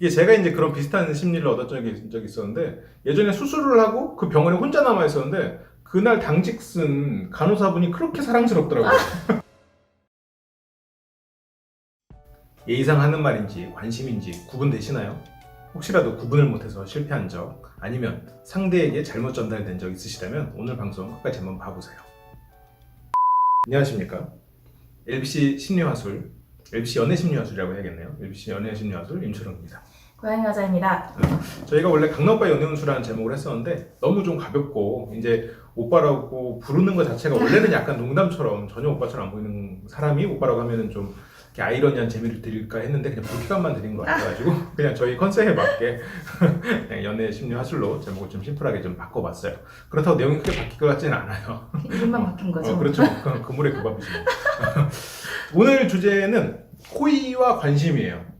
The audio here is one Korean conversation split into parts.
이게 제가 이제 그런 비슷한 심리를 얻었던 적이, 있었는데 예전에 수술을 하고 그 병원에 혼자 남아 있었는데 그날 당직 쓴 간호사분이 그렇게 사랑스럽더라고요. 예의상 하는 말인지 관심인지 구분되시나요? 혹시라도 구분을 못해서 실패한 적 아니면 상대에게 잘못 전달된 적 있으시다면 오늘 방송 끝까지 한번 봐보세요. 안녕하십니까? LBC 심리화술, LBC 연애 심리화술이라고 해야겠네요. LBC 연애 심리화술 임초롱입니다. 고양이 여자입니다. 저희가 원래 강남오빠 연애운수라는 제목을 했었는데 너무 좀 가볍고 이제 오빠라고 부르는 것 자체가 원래는 약간 농담처럼 전혀 오빠처럼 안 보이는 사람이 오빠라고 하면은 좀 이렇게 아이러니한 재미를 드릴까 했는데 그냥 불쾌감만 드린 것 같아가지고 그냥 저희 컨셉에 맞게 그냥 연애 심리 화술로 제목을 좀 심플하게 좀 바꿔봤어요. 그렇다고 내용이 크게 바뀔 것 같지는 않아요. 이름만 바뀐 거죠. 어, 그렇죠. 그, 그 물에 그 밥이죠. 오늘 주제는 호의와 관심이에요.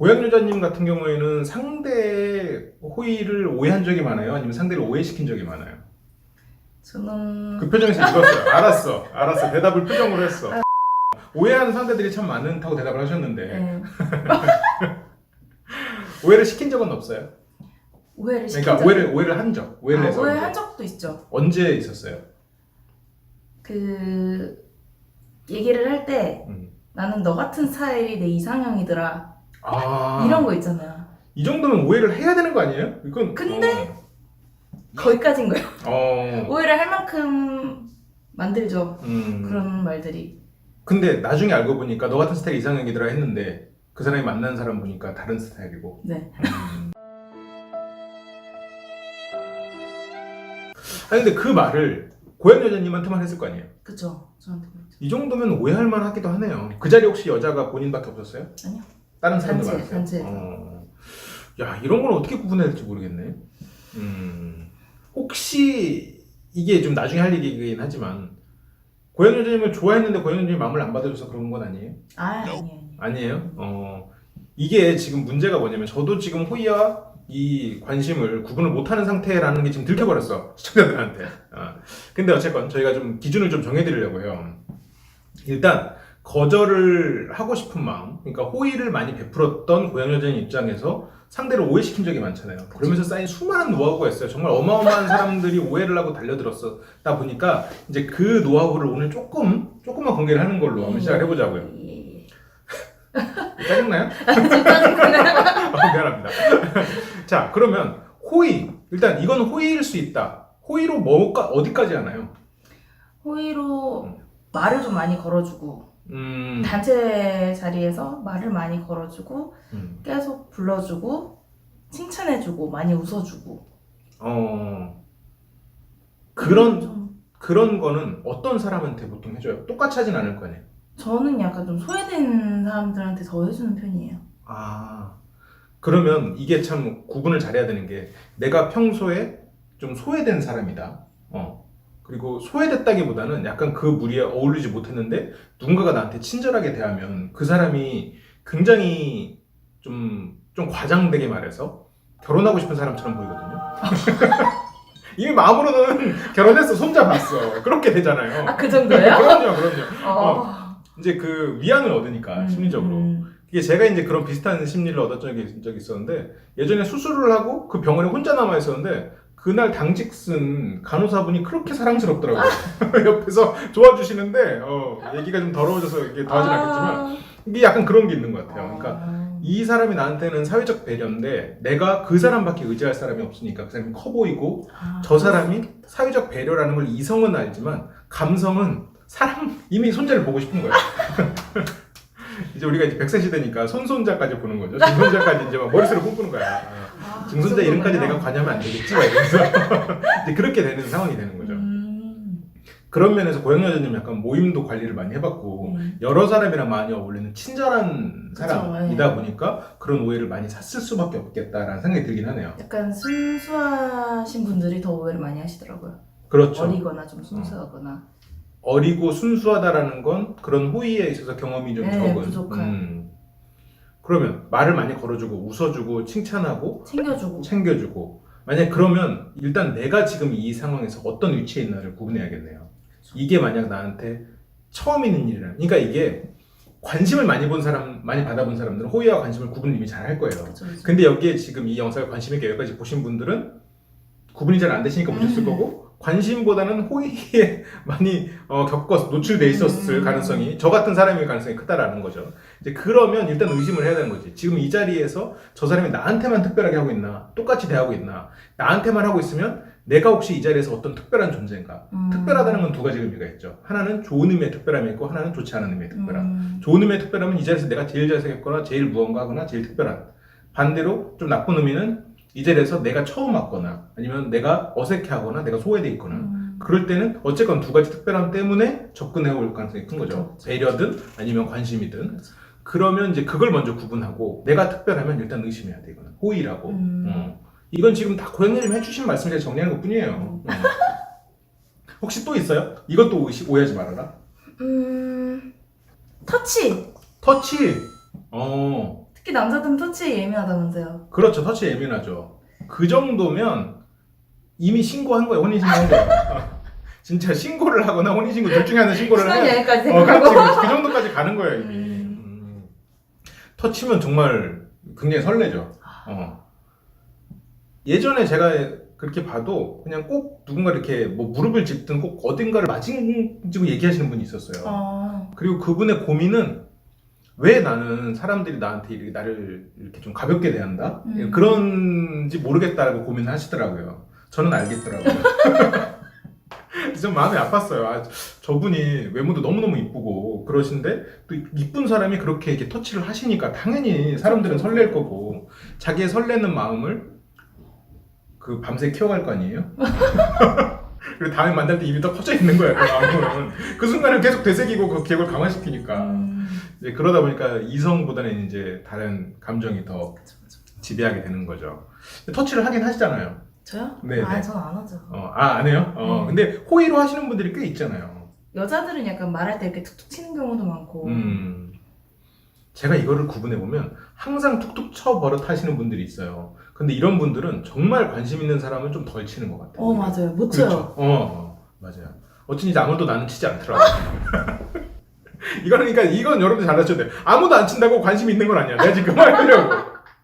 고양 여자님 같은 경우에는 상대의 호의를 오해한 적이 많아요? 아니면 상대를 오해시킨 적이 많아요? 저는 그 표정에서 읽었어요. 알았어. 알았어. 대답을 표정으로 했어. 오해하는 상대들이 참 많다고 대답을 하셨는데 네, 오해를 시킨 적은 없어요? 오해를 시킨 그러니까 적 오해를 오해를 한 적. 오해를 아, 해서 오해한 적도 있죠. 언제 있었어요? 그 얘기를 할 때 음. 나는 너 같은 스타일이 내 이상형이더라 아 이런 거 있잖아요. 이 정도면 오해를 해야 되는 거 아니에요? 이건 근데 거기까지인 거예요. 어, 어 오해를 할 만큼 만들죠. 음. 그런 말들이. 근데 나중에 알고 보니까 너 같은 스타일 이상형이더라 했는데 그 사람이 만난 사람 보니까 다른 스타일이고. 네. 음. 아니 근데 그 말을 고양 여자님한테만 했을 거 아니에요? 그쵸. 저한테 그랬죠. 이 정도면 오해할 만하기도 하네요. 그 자리 혹시 여자가 본인밖에 없었어요? 아니요. 다른 사람들 단체, 많았어요? 단체에서. 어. 야 이런 걸 어떻게 구분해야 될지 모르겠네. 음. 혹시 이게 좀 나중에 할 얘기긴 하지만 고양 여자님을 좋아했는데 고양 여자님이 마음을 안 받아줘서 그런 건 아니에요? 아, 아니에요. 아니에요. 어, 이게 지금 문제가 뭐냐면 저도 지금 호의와 이 관심을 구분을 못하는 상태라는 게 지금 들켜버렸어 시청자들한테. 어. 근데 어쨌건 저희가 좀 기준을 좀 정해드리려고 해요. 일단 거절을 하고 싶은 마음, 그러니까 호의를 많이 베풀었던 고양 여자인 입장에서 상대를 오해시킨 적이 많잖아요. 그러면서 쌓인 수많은 노하우가 있어요. 정말 어마어마한 사람들이 오해를 하고 달려들었다 보니까 이제 그 노하우를 오늘 조금 조금만 공개를 하는 걸로 한번 시작을 해보자고요. 예, 예. 짜증나요? 어, 미안합니다. 자, 그러면 호의. 일단 이건 호의일 수 있다. 호의로 뭐가 어디까지 하나요? 호의로 말을 좀 많이 걸어주고 음, 단체 자리에서 말을 많이 걸어주고 음, 계속 불러주고 칭찬해주고 많이 웃어주고 어, 그런 좀 그런 거는 어떤 사람한테 보통 해줘요? 똑같이 하진 않을 거 아니에요. 저는 약간 좀 소외된 사람들한테 더 해주는 편이에요. 아, 그러면 이게 참 구분을 잘해야 되는 게 내가 평소에 좀 소외된 사람이다. 어. 그리고 소외됐다기보다는 약간 그 무리에 어울리지 못했는데 누군가가 나한테 친절하게 대하면 그 사람이 굉장히 좀, 좀 과장되게 말해서 결혼하고 싶은 사람처럼 보이거든요. 이미 마음으로는 결혼했어, 손잡았어. 그렇게 되잖아요. 아 그 정도예요? 그럼요, 그럼요. 어. 이제 그 위안을 얻으니까, 음, 심리적으로. 음. 이게 제가 이제 그런 비슷한 심리를 얻었던 적이, 적이 있었는데 예전에 수술을 하고 그 병원에 혼자 남아 있었는데 그날 당직 쓴 간호사분이 그렇게 사랑스럽더라고요. 옆에서 도와주시는데 어, 얘기가 좀 더러워져서 이게 더 하진 않겠지만 이게 약간 그런 게 있는 것 같아요. 그러니까 아. 이 사람이 나한테는 사회적 배려인데 내가 그 사람밖에 의지할 사람이 없으니까 그 사람이 커 보이고 아, 저 사람이 사회적 배려라는 걸 이성은 알지만 감성은 사람 이미 손자를 보고 싶은 거예요. 이제 우리가 이제 100세 시대니까 손손자까지 보는 거죠. 증손자까지 이제 막 머릿속으로 꿈꾸는 거야. 아, 증손자 그 이름까지. 내가 관여하면 안 되겠지? 막 이러면서 이제 그렇게 되는 상황이 되는 거죠. 음. 그런 면에서 고영 여자님 약간 모임도 관리를 많이 해봤고 음. 여러 사람이랑 많이 어울리는 친절한 그쵸, 사람이다 예. 보니까 그런 오해를 많이 샀을 수밖에 없겠다라는 생각이 들긴 하네요. 약간 순수하신 분들이 더 오해를 많이 하시더라고요. 그렇죠. 어리거나 좀 순수하거나. 어리고 순수하다라는 건 그런 호의에 있어서 경험이 좀 네, 적은. 부족한. 음. 그러면 말을 많이 걸어주고 웃어주고 칭찬하고 챙겨주고. 챙겨주고 만약 그러면 일단 내가 지금 이 상황에서 어떤 위치에 있나를 구분해야겠네요. 이게 만약 나한테 처음 있는 일이라면, 그러니까 이게 관심을 많이 본 사람, 많이 받아본 사람들은 호의와 관심을 구분 이미 잘 할 거예요. 그쵸, 그쵸. 근데 여기에 지금 이 영상을 관심 있게 여기까지 보신 분들은 구분이 잘 안 되시니까 보셨을 음. 거고 관심보다는 호의에 많이 어, 겪어 노출돼 있었을 음. 가능성이 저 같은 사람일 가능성이 크다라는 거죠. 이제 그러면 일단 의심을 해야 되는 거지. 지금 이 자리에서 저 사람이 나한테만 특별하게 하고 있나, 똑같이 대하고 있나, 나한테만 하고 있으면 내가 혹시 이 자리에서 어떤 특별한 존재인가? 음. 특별하다는 건 두 가지 의미가 있죠. 하나는 좋은 의미의 특별함이 있고 하나는 좋지 않은 의미의 특별함. 음. 좋은 의미의 특별함은 이 자리에서 내가 제일 잘생겼거나 제일 무언가거나 제일 특별한 반대로 좀 나쁜 의미는 이 자리에서 내가 처음 왔거나 아니면 내가 어색해하거나 내가 소외돼 있거나 음. 그럴 때는 어쨌건 두 가지 특별함 때문에 접근해 올 가능성이 큰 거죠 그쵸. 배려든 아니면 관심이든 그쵸. 그러면 이제 그걸 먼저 구분하고 내가 특별하면 일단 의심해야 돼 이거는 호의라고 음. 어. 이건 지금 다 고양이님 해주신 말씀 제가 정리하는 것 뿐이에요 어. 혹시 또 있어요? 이것도 의심, 오해하지 말아라 음. 터치. 터치 어 특히 남자들은 터치에 예민하다면서요. 그렇죠. 터치 예민하죠. 그 정도면 이미 신고한 거예요. 혼인신고한 거예요. 어. 진짜 신고를 하거나 혼인신고 둘 중에 하나 신고를 해야 여행까지 어, 생각하고. 그렇지, 그렇지. 그 정도까지 가는 거예요, 이미. 음. 음. 터치면 정말 굉장히 설레죠. 어. 예전에 제가 그렇게 봐도 그냥 꼭 누군가 이렇게 뭐 무릎을 짚든 꼭 어딘가를 마징지고 얘기하시는 분이 있었어요. 어. 그리고 그분의 고민은 왜 나는 사람들이 나한테 이렇게 나를 이렇게 좀 가볍게 대한다? 음. 그런지 모르겠다라고 고민을 하시더라고요. 저는 알겠더라고요. 좀 마음이 아팠어요. 아, 저분이 외모도 너무너무 이쁘고 그러신데 또 이쁜 사람이 그렇게 이렇게 터치를 하시니까 당연히 사람들은 설렐 거고 자기의 설레는 마음을 그 밤새 키워갈 거 아니에요? 그리고 다음에 만날 때 입이 더 커져 있는 거예요. 그 마음은. 그 순간을 계속 되새기고 그 기억을 강화시키니까. 음. 이제 그러다 보니까 이성보다는 이제 다른 감정이 더. 지배하게 되는 거죠. 터치를 하긴 하시잖아요. 저요? 네, 아니 네. 저는 안 하죠. 어, 아, 안 해요? 어, 네. 근데 호의로 하시는 분들이 꽤 있잖아요. 여자들은 약간 말할 때 이렇게 툭툭 치는 경우도 많고. 음. 제가 이거를 구분해 보면 항상 툭툭 쳐 버릇 하시는 분들이 있어요. 근데 이런 분들은 정말 관심 있는 사람은 좀 덜 치는 것 같아요. 어 맞아요. 못 쳐요. 그렇죠. 어, 어, 맞아요. 어쩐지 아무도 나는 치지 않더라고. 이거는 그러니까 이건 여러분들 잘 아셔야 돼요. 아무도 안 친다고 관심 있는 건 아니야. 내가 지금 그 말하려고.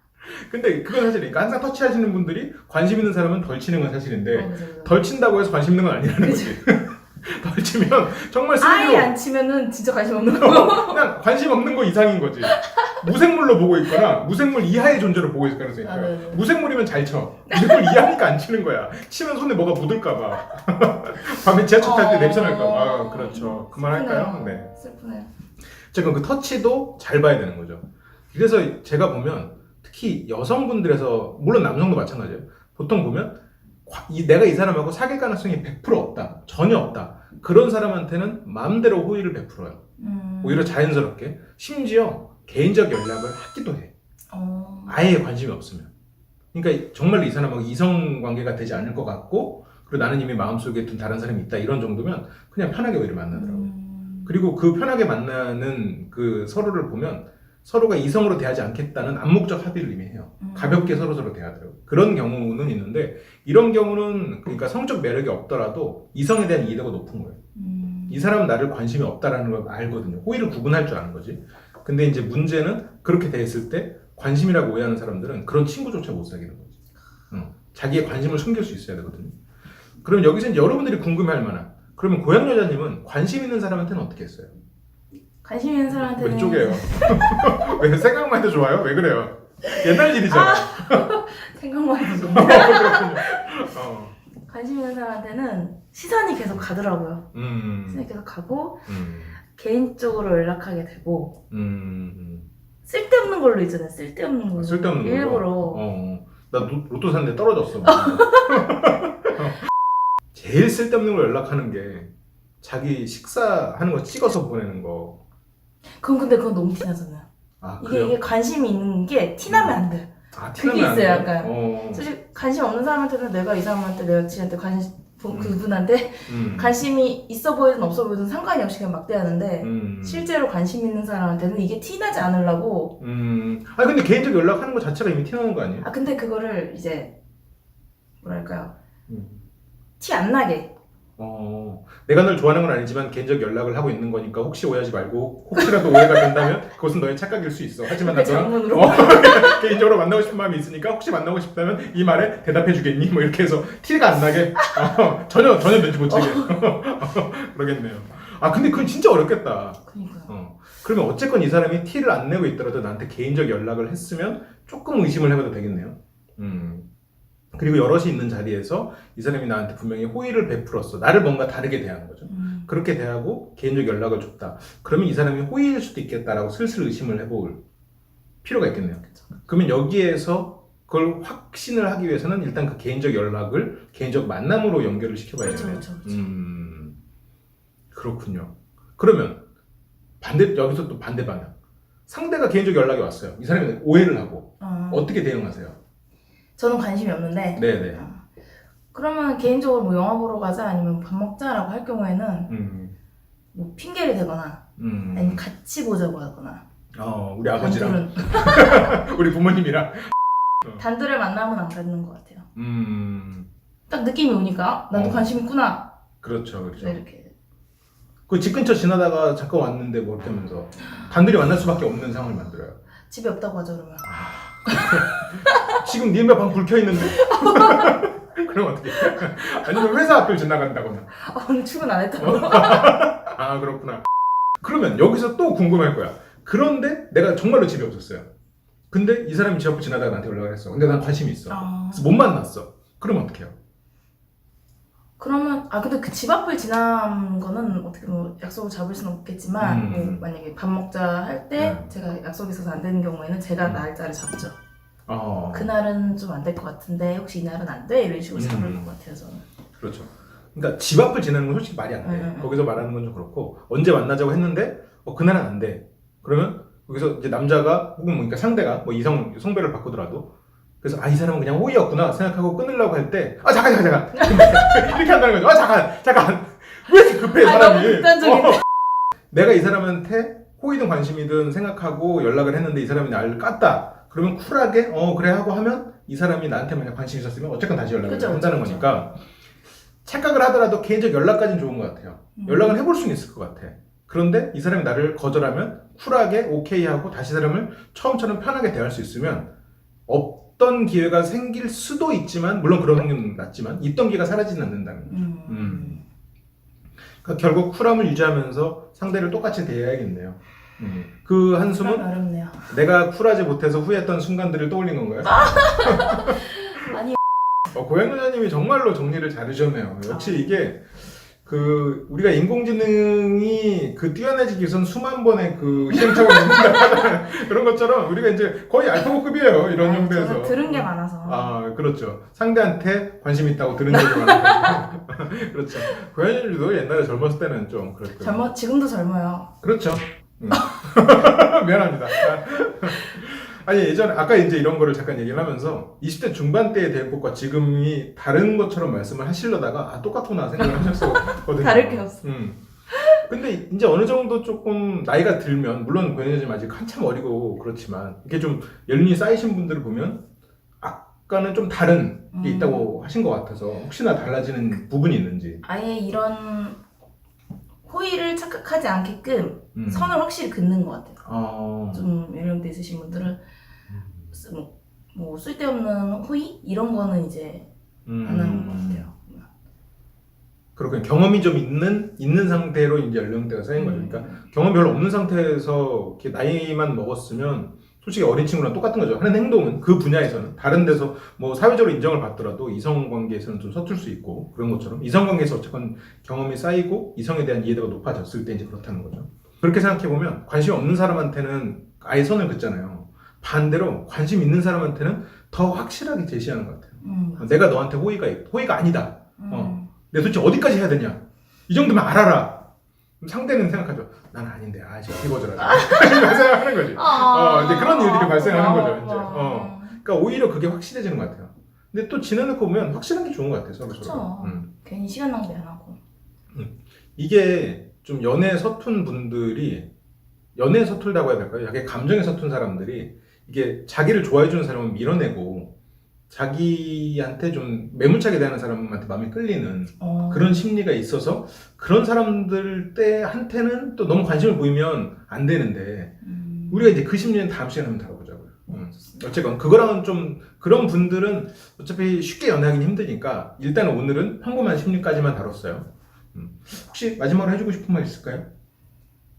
근데 그건 사실이니까 항상 터치하시는 분들이 관심 있는 사람은 덜 치는 건 사실인데 어, 맞아요. 덜 친다고 해서 관심 있는 건 아니라는 거지. 덜 치면 정말 아예 안 치면은 진짜 관심 없는 거. 그냥 관심 없는 거 이상인 거지. 무생물로 보고 있거나 무생물 이하의 존재로 보고 있을 가능성이 아, 있어요. 네, 네. 무생물이면 잘 쳐. 무생물 이하니까 안 치는 거야. 치면 손에 뭐가 묻을까봐. 밤에 지하철 탈 때 어. 냄새 날까봐. 그렇죠. 그만할까요? 네. 슬프네요. 어쨌든 그 터치도 잘 봐야 되는 거죠. 그래서 제가 보면 특히 여성분들에서 물론 남성도 마찬가지예요. 보통 보면 과- 이- 내가 이 사람하고 사귈 가능성이 100% 없다. 전혀 없다. 그런 사람한테는 마음대로 호의를 베풀어요. 음. 오히려 자연스럽게 심지어 개인적 연락을 하기도 해. 어. 아예 관심이 없으면. 그러니까 정말로 이 사람하고 이성 관계가 되지 않을 것 같고 그리고 나는 이미 마음속에 둔 다른 사람이 있다 이런 정도면 그냥 편하게 오히려 만나더라고요. 음. 그리고 그 편하게 만나는 그 서로를 보면 서로가 이성으로 대하지 않겠다는 암묵적 합의를 이미 해요. 음. 가볍게 서로 서로 대하더라고요. 그런 경우는 있는데 이런 경우는 그러니까 성적 매력이 없더라도 이성에 대한 이해도가 높은 거예요. 음. 이 사람은 나를 관심이 없다라는 걸 알거든요. 호의를 구분할 줄 아는 거지. 근데 이제 문제는 그렇게 됐을 때 관심이라고 오해하는 사람들은 그런 친구조차 못 사귀는 거지. 응. 자기의 관심을 숨길 수 있어야 되거든요. 그럼 여기서 여러분들이 궁금해할 만한 그러면 고양 여자님은 관심 있는 사람한테는 어떻게 했어요? 관심 있는 사람한테는 왼쪽이에요. 왜 생각만 해도 좋아요? 왜 그래요? 옛날 일이잖아. 생각만 해도 어. 어. 관심 있는 사람한테는 시선이 계속 가더라고요. 음, 시선이 계속 가고 음, 개인적으로 연락하게 되고 음, 쓸데없는 걸로 있잖아요. 쓸데없는 음. 걸로. 쓸데없는 걸로. 일부러. 어, 나 로- 로또 샀는데 떨어졌어. 제일 쓸데없는 걸 연락하는 게 자기 식사하는 거 찍어서 보내는 거. 그건 근데 그건 너무 티나잖아요. 아 이게, 그래요? 이게 관심이 있는 게 티나면 안 돼요. 아, 그게 티나면 안 있어요, 돼요? 약간. 어, 사실 관심 없는 사람한테는 내가 이 사람한테 내 여친한테 관심 부- 음. 그분한테 음, 관심이 있어 보이든 없어 보이든 상관이 없이 그냥 막 대하는데 음, 실제로 관심 있는 사람한테는 이게 티나지 않으려고 음. 아 근데 개인적 연락하는 거 자체가 이미 티나는 거 아니에요? 아 근데 그거를 이제 뭐랄까요 음. 티 안 나게 어, 내가 널 좋아하는 건 아니지만 개인적 연락을 하고 있는 거니까 혹시 오해하지 말고 혹시라도 오해가 된다면 그것은 너의 착각일 수 있어. 하지만 나그 너랑 어, 개인적으로 만나고 싶은 마음이 있으니까 혹시 만나고 싶다면 이 말에 대답해 주겠니? 뭐 이렇게 해서 티가 안 나게 어, 전혀 전혀 눈치 못 채게 그러겠네요. 아 근데 그건 진짜 어렵겠다. 그니까요. 어. 그러면 어쨌건 이 사람이 티를 안 내고 있더라도 나한테 개인적 연락을 했으면 조금 의심을 해봐도 되겠네요. 음. 그리고 여럿이 있는 자리에서 이 사람이 나한테 분명히 호의를 베풀었어. 나를 뭔가 다르게 대하는 거죠. 음. 그렇게 대하고 개인적 연락을 줬다. 그러면 이 사람이 호의일 수도 있겠다라고 슬슬 의심을 해볼 필요가 있겠네요. 그러면 여기에서 그걸 확신을 하기 위해서는 일단 그 개인적 연락을 개인적 만남으로 연결을 시켜봐야 그렇죠, 되네요. 그렇죠, 그렇죠. 음, 그렇군요. 그러면 반대 여기서 또 반대 방향. 상대가 개인적 연락이 왔어요. 이 사람이 오해를 하고 어. 어떻게 대응하세요? 저는 관심이 없는데 네네. 어. 그러면 개인적으로 뭐 영화 보러 가자 아니면 밥 먹자라고 할 경우에는 음, 뭐 핑계를 대거나 음. 아니면 같이 보자고 하거나 어, 우리 아버지랑 단둘은 우리 부모님이랑. 단둘의 만남은 안 갖는 것 같아요. 음, 딱 느낌이 오니까 나도 어. 관심 있구나 그렇죠, 그렇죠. 네, 이렇게 그 집 근처 지나다가 잠깐 왔는데 뭐 이렇게 하면서 단둘이 만날 수밖에 없는 상황을 만들어요. 집에 없다고 하죠 그러면 지금 니네 방 불 켜 있는데? 그럼 어떻게? 아니면 회사 앞을 지나간다거나. 아 오늘 출근 안 했다고 아 그렇구나. 그러면 여기서 또 궁금할 거야. 그런데 내가 정말로 집에 없었어요. 근데 이 사람이 집 앞을 지나다가 나한테 연락을 했어. 근데 난 관심이 있어. 아, 그래서 못 만났어. 그러면 어떻게 해요? 그러면 아 근데 그 집 앞을 지난 거는 어떻게 뭐 약속을 잡을 수는 없겠지만 음. 뭐 만약에 밥 먹자 할때 음. 제가 약속이 있어서 안 되는 경우에는 제가 음. 날짜를 잡죠 어, 그날은 좀 안 될 것 같은데 혹시 이날은 안 돼? 이런 식으로 잡을 음. 것 같아요 저는 그렇죠. 그러니까 집 앞을 지나는 건 솔직히 말이 안 돼. 음, 음. 거기서 말하는 건 좀 그렇고 언제 만나자고 했는데 어, 그날은 안 돼. 그러면 여기서 이제 남자가 혹은 뭐 그러니까 상대가 뭐 이성 성별을 바꾸더라도 그래서 아 이 사람은 그냥 호의였구나 생각하고 끊으려고 할 때 아 잠깐 잠깐 잠깐 이렇게 한다는 거죠. 아 잠깐 잠깐 왜 이렇게 급해 아, 사람이? 너무 극단적인데. 어. 내가 이 사람한테 호의든 관심이든 생각하고 연락을 했는데 이 사람이 나를 깠다. 그러면 쿨하게 어 그래 하고 하면 이 사람이 나한테 만약 관심이 있었으면 어쨌건 다시 연락을 그죠, 한다는 그죠, 거니까 착각을 하더라도 개인적 연락까지는 좋은 것 같아요. 음. 연락을 해볼 수는 있을 것 같아. 그런데 이 사람이 나를 거절하면 쿨하게 오케이 하고 다시 사람을 처음처럼 편하게 대할 수 있으면 없던 기회가 생길 수도 있지만 물론 그런 확률은 낮지만 있던 기회가 사라지진 않는다는 거죠. 음. 음. 그러니까 결국 쿨함을 유지하면서 상대를 똑같이 대해야겠네요. 음. 그 한숨은 어렵네요 내가 쿨하지 못해서 후회했던 순간들을 떠올린 건가요? 아니 어, 고양 누나님이 정말로 정리를 잘해주셨네요. 역시 이게 그 우리가 인공지능이 그 뛰어나지기 위해선 수만 번의 그 시행착오를 겪는다 그런 것처럼 우리가 이제 거의 알파고급이에요 이런 아니, 정도에서. 저는 들은 게 많아서 아 그렇죠. 상대한테 관심 있다고 들은 적이 많아요. 그렇죠. 고양이들도 옛날에 젊었을 때는 좀 그랬고요. 젊어 지금도 젊어요 그렇죠. 음. 미안합니다. 아니 예전에 아까 이제 이런 거를 잠깐 얘기를 하면서 20대 중반 때의 대입법과 지금이 다른 것처럼 말씀을 하시려다가 아 똑같구나 생각을 하셨거든요. 다를 게 없어. 음. 근데 이제 어느 정도 조금 나이가 들면 물론 고현이님 아직 한참 어리고 그렇지만 이렇게 좀 연륜이 쌓이신 분들을 보면 아까는 좀 다른 게 음. 있다고 하신 것 같아서 혹시나 달라지는 부분이 있는지. 아예 이런 호의를 착각하지 않게끔 음. 선을 확실히 긋는 것 같아요 어. 좀 연령대 있으신 분들은 쓰- 뭐, 뭐 쓸데없는 호의 이런 거는 이제 음. 안 하는 것 같아요. 그렇군요. 경험이 좀 있는 있는 상태로 이제 연령대가 쌓인 거죠. 그러니까 음. 경험 별로 없는 상태에서 이렇게 나이만 먹었으면 솔직히 어린 친구랑 똑같은 거죠. 하는 행동은 그 분야에서는 다른 데서 뭐 사회적으로 인정을 받더라도 이성 관계에서는 좀 서툴 수 있고 그런 것처럼 이성 관계에서 어쨌건 경험이 쌓이고 이성에 대한 이해도가 높아졌을 때 이제 그렇다는 거죠. 그렇게 생각해 보면 관심 없는 사람한테는 아예 선을 긋잖아요. 반대로 관심 있는 사람한테는 더 확실하게 제시하는 것 같아요. 음. 내가 너한테 호의가 있- 호의가 아니다. 음. 어. 내가 도대체 어디까지 해야 되냐? 이 정도면 알아라. 그럼 상대는 생각하죠. 나는 아닌데, 아, 지금. 이렇게 생각하는 거지. 아, 어, 이제 그런 일들이 발생하는 거죠, 이제. 아. 어. 그러니까 오히려 그게 확실해지는 것 같아요. 근데 또 지내놓고 보면 확실한 게 좋은 것 같아요, 서로. 서로. 음. 괜히 시간 낭비 안 하고. 이게 좀 연애 서툰 분들이 연애 서툴다고 해야 될까요? 약간 감정에 서툰 사람들이 이게 자기를 좋아해주는 사람은 밀어내고 자기한테 좀 매몰차게 대하는 사람한테 마음이 끌리는 어, 그런 심리가 있어서 그런 사람들 때한테는 또 너무 관심을 보이면 안 되는데 음, 우리가 이제 그 심리는 다음 시간에 한번 다뤄보자고요. 음. 어쨌건 그거랑은 좀 그런 분들은 어차피 쉽게 연애하기 힘드니까 일단 오늘은 평범한 심리까지만 다뤘어요. 음. 혹시 마지막으로 해주고 싶은 말 있을까요?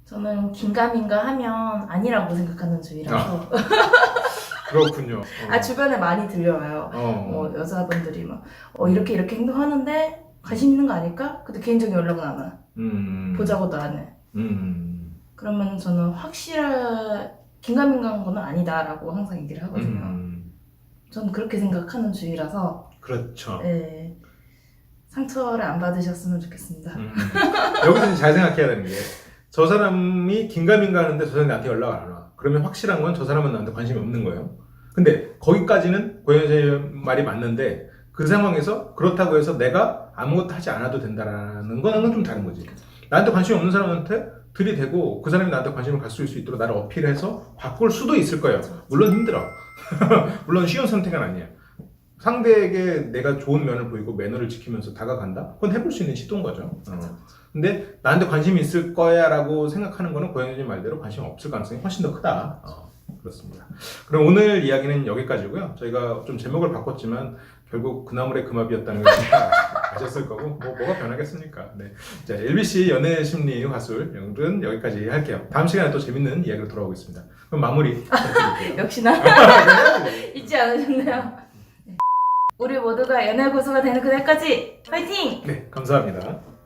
저는 긴가민가 하면 아니라고 생각하는 주의라서 그렇군요. 어. 아 주변에 많이 들려와요. 어. 뭐 여자분들이 막 어, 이렇게 이렇게 행동하는데 관심 있는 거 아닐까? 근데 개인적인 연락은 안 와. 음. 보자고도 안 해. 음. 그러면 저는 확실한 긴가민가한 거는 아니다라고 항상 얘기를 하거든요. 음. 저는 그렇게 생각하는 주의라서 그렇죠. 네, 상처를 안 받으셨으면 좋겠습니다. 음. 여기서 잘 생각해야 되는 게 저 사람이 긴가민가 하는데 저 사람이 나한테 연락 안 와. 그러면 확실한 건 저 사람은 나한테 관심이 없는 거예요. 근데 거기까지는 고현재 말이 맞는데 그 상황에서 그렇다고 해서 내가 아무것도 하지 않아도 된다라는 거는 좀 다른 거지. 나한테 관심이 없는 사람한테 들이대고 그 사람이 나한테 관심을 가질 수 있도록 나를 어필해서 바꿀 수도 있을 거예요. 물론 힘들어. 물론 쉬운 선택은 아니야. 상대에게 내가 좋은 면을 보이고 매너를 지키면서 다가간다? 그건 해볼 수 있는 시도인 거죠. 어. 근데 나한테 관심이 있을 거야 라고 생각하는 거는 고현님 말대로 관심 없을 가능성이 훨씬 더 크다. 어, 그렇습니다. 그럼 오늘 이야기는 여기까지고요. 저희가 좀 제목을 바꿨지만 결국 그나물의 금합이었다는 걸 아셨을 거고 뭐 뭐가 변하겠습니까? 네. 자, LBC 연애 심리 화술 오늘은 여기까지 할게요. 다음 시간에 또 재밌는 이야기로 돌아오겠습니다. 그럼 마무리 부탁드릴게요. 역시나 잊지 않으셨네요. 네. 우리 모두가 연애 고수가 되는 그날까지 파이팅! 네, 감사합니다.